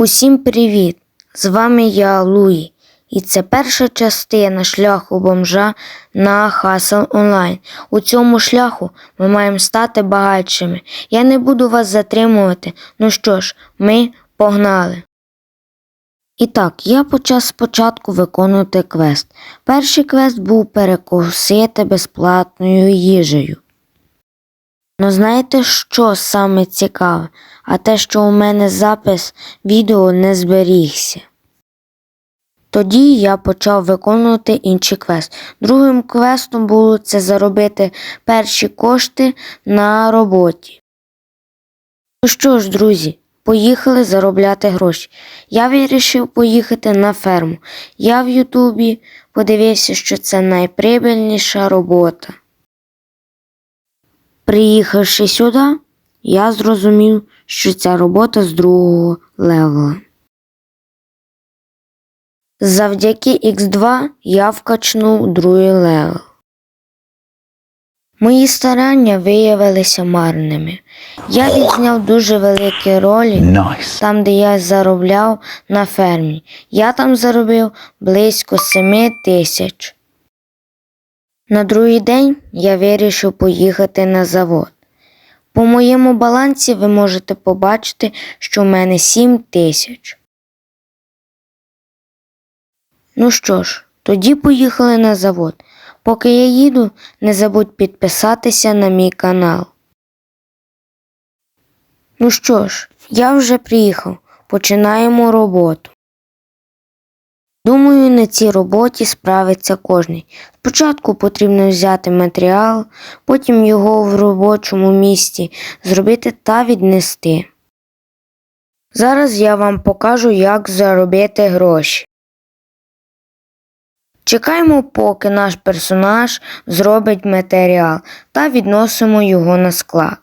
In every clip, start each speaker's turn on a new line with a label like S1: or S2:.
S1: Усім привіт! З вами я Луї, і це перша частина шляху бомжа на Hustle Online. У цьому шляху ми маємо стати багатшими. Я не буду вас затримувати. Ну що ж, ми погнали. І так, я почав спочатку виконувати квест. Перший квест був перекусити безплатною їжею. Ну знаєте, що саме цікаве? А те, що у мене запис відео не зберігся. Тоді я почав виконувати інший квест. Другим квестом було це заробити перші кошти на роботі. Ну що ж, друзі, поїхали заробляти гроші. Я вирішив поїхати на ферму. Я в Ютубі подивився, що це найприбильніша робота. Приїхавши сюди, я зрозумів, що ця робота з другого левела. Завдяки X2 я вкачнув другий левел. Мої старання виявилися марними. Я відзняв дуже великі ролі
S2: Nice.
S1: там, де я заробляв на фермі. Я там заробив близько 7 тисяч. На другий день я вирішив поїхати на завод. По моєму балансі ви можете побачити, що в мене 7 тисяч. Ну що ж, тоді поїхали на завод. Поки я їду, не забудь підписатися на мій канал. Ну що ж, я вже приїхав. Починаємо роботу. Думаю, на цій роботі справиться кожний. Спочатку потрібно взяти матеріал, потім його в робочому місці зробити та віднести. Зараз я вам покажу, як заробити гроші. Чекаємо, поки наш персонаж зробить матеріал та відносимо його на склад.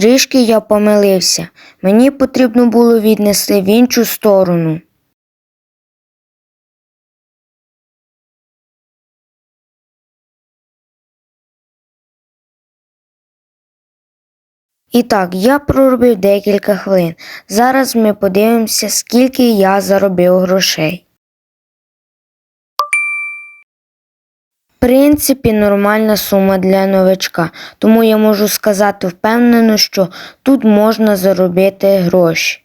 S1: Трішки я помилився. Мені потрібно було віднести в іншу сторону. І так, я проробив декілька хвилин. Зараз ми подивимося, скільки я заробив грошей. Принципі, нормальна сума для новичка, тому я можу сказати впевнено, що тут можна заробити гроші.